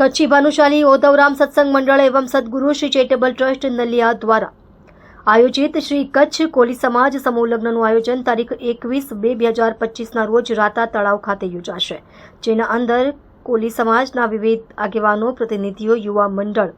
કચ્છી ભાનુશાલી ઓધવરામ સત્સંગ મંડળ એવં સદગુરુ શ્રી ચેરિટેબલ ટ્રસ્ટ નલિયા દ્વારા આયોજિત શ્રી કચ્છ કોલી સમાજ સમૂહ લગ્નનું આયોજન તારીખ એકવીસ બે બે હજાર પચીસના રોજ રાતા તળાવ ખાતે યોજાશે, જેના અંદર કોલી સમાજના વિવિધ આગેવાનો, પ્રતિનિધિઓ, યુવા મંડળ,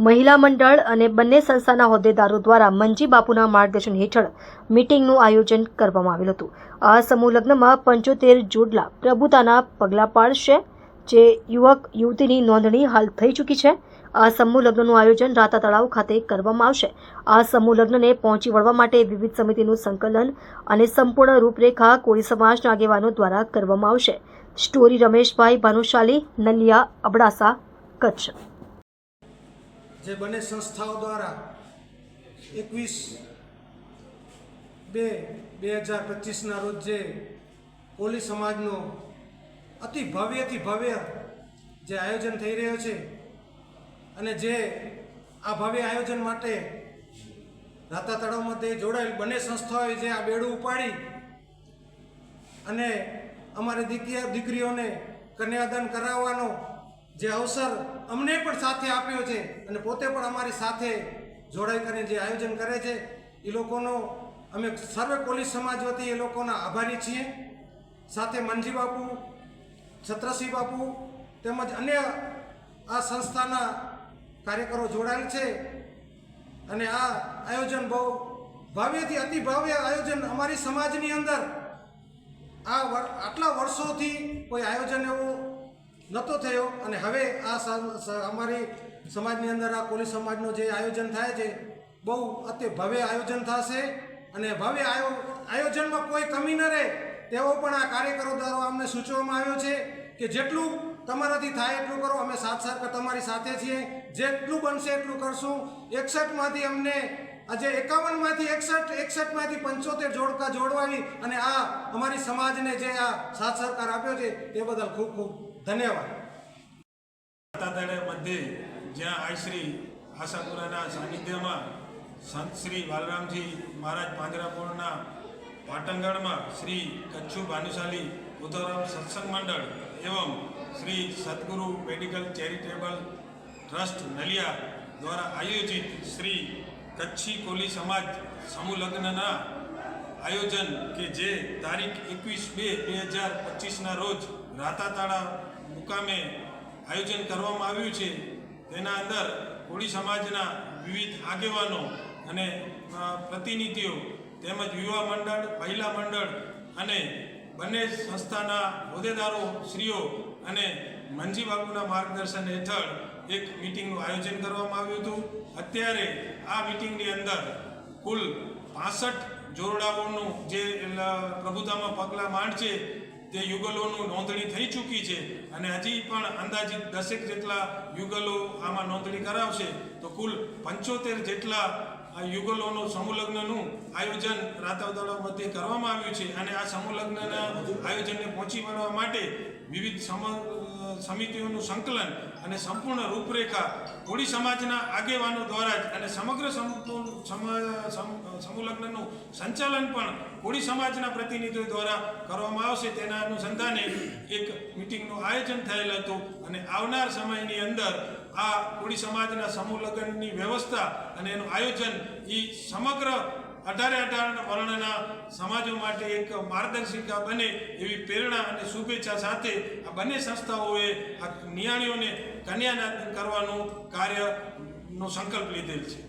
મહિલા મંડળ અને બંને સંસ્થાના હોદ્દેદારો દ્વારા મંજી બાપુના માર્ગદર્શન હેઠળ મીટિંગનું આયોજન કરવામાં આવેલું હતું. આ સમૂહ લગ્નમાં પંચોતેર જોડલા પ્રભુતાના પગલાં પાડશે. જે યુવક યુવતીની નોંધણી હાલ થઈ ચૂકી છે. આ સમૂહ લગ્નનું આયોજન રાતા તળાવ ખાતે કરવામાં આવશે. આ સમૂહ લગ્નને પહોંચી વળવા માટે વિવિધ સમિતિનું સંકલન અને સંપૂર્ણ રૂપરેખા કોળી સમાજના આગેવાનો દ્વારા કરવામાં આવશે. સ્ટોરી રમેશભાઈ ભાનુશાલી, નલિયા અબડાસા, કચ્છ. જે બંને સંસ્થાઓ દ્વારા એકવીસ બે બે હજાર પચીસના રોજ જે કોલી સમાજનો અતિ ભવ્યથી ભવ્ય જે આયોજન થઈ રહ્યો છે અને જે આ ભવ્ય આયોજન માટે રાતા તળાવ મધ્યે જોડાયેલ બંને સંસ્થાઓએ જે આ બેડું ઉપાડી અને અમારી દીકરી દીકરીઓને કન્યાદાન કરાવવાનો જે અવસર અમને પણ સાથે આપ્યો છે અને પોતે પણ અમારી સાથે જોડાઈ કરીને જે આયોજન કરે છે, એ લોકોનો અમે સર્વે પોલીસ સમાજ વતી એ લોકોના આભારી છીએ. સાથે મનજી બાપુ છત્રસિંહ બાપુ તેમજ અન્ય આ સંસ્થાના કાર્યકરો જોડાયેલ છે. અને આ આયોજન બહુ ભવ્યથી અતિ ભવ્ય આયોજન અમારી સમાજની અંદર આ આટલા વર્ષોથી કોઈ આયોજન એવું નહોતો થયો. અને હવે આ અમારી સમાજની અંદર આ કોલી સમાજનું જે આયોજન થાય છે, બહુ અતિ ભવ્ય આયોજન થશે. અને ભવ્ય આયો, આયોજનમાં કોઈ કમી ન રહે. તેવો પણ આ કાર્યકરો દ્વારા અમને સૂચવવામાં આવ્યો છે કે જેટલું તમારાથી થાય એટલું કરો. અમે સાત સાથ તમારી સાથે છીએ. જેટલું બનશે એટલું કરશું. એકસઠમાંથી અમને આજે એકાવનમાંથી એકસઠ, એકસઠમાંથી પંચોતેર જોડકા જોડવાની અને આ અમારી સમાજને જે આ સાથ સહકાર આપ્યો છે તે બદલ ખૂબ ખૂબ ધન્યવાદ. મધ્યે જ્યાં આશ્રી આશાપુરાના સાનિધ્યમાં સંત શ્રી બાલરામજી મહારાજ પાંજરાપોળના પાટણગઢમાં શ્રી કચ્છુ ભાનુશાલી ઉધોરામ સત્સંગ મંડળ એવં શ્રી સદગુરુ મેડિકલ ચેરિટેબલ ટ્રસ્ટ નલિયા દ્વારા આયોજિત શ્રી કચ્છી કોલી સમાજ સમૂહ લગ્નના આયોજન કે જે તારીખ એકવીસ બે બે હજાર પચીસના રોજ રાતાતાળા મુકામે આયોજન કરવામાં આવ્યું છે. તેના અંદર કોળી સમાજના વિવિધ આગેવાનો અને પ્રતિનિધિઓ તેમજ યુવા મંડળ, મહિલા મંડળ અને બંને સંસ્થાના હોદ્દેદારો, શ્રીઓ અને મંજીબાબુના માર્ગદર્શન હેઠળ એક મિટિંગનું આયોજન કરવામાં આવ્યું હતું. અત્યારે આ મિટિંગની અંદર કુલ પાસઠ જોરડાઓનું જે પ્રભુતામાં પગલાં માંડ છે તે યુગલોનું નોંધણી થઈ ચૂકી છે અને હજી પણ અંદાજિત દસેક જેટલા યુગલો આમાં નોંધણી કરાવશે, તો કુલ પંચોતેર જેટલા આ યુગલોનું સમૂહ લગ્નનું આયોજન રાતાવદળો મધ્યે કરવામાં આવ્યું છે અને આ સમૂહ લગ્નના આયોજનને પહોંચી વળવા માટે વિવિધ સમ સમિતિઓનું સંકલન અને સંપૂર્ણ રૂપરેખા કોળી સમાજના આગેવાનો દ્વારા જ અને સમગ્ર સંપૂર્ણ સમ- સમ- સંચાલન પણ કોળી સમાજના પ્રતિનિધિઓ દ્વારા કરવામાં આવશે. તેના અનુસંધાને એક મિટિંગનું આયોજન થયેલ હતું અને આવનાર સમયની અંદર આ કોળી સમાજના સમૂહ વ્યવસ્થા અને એનું આયોજન એ સમગ્ર અઢારે અઢાર વર્ણના સમાજો માટે એક માર્ગદર્શિકા બને એવી પ્રેરણા અને શુભેચ્છા સાથે આ બંને સંસ્થાઓએ આ નિયાણીઓને કન્યાદાન કરવાનું કાર્યનો સંકલ્પ લીધેલ છે.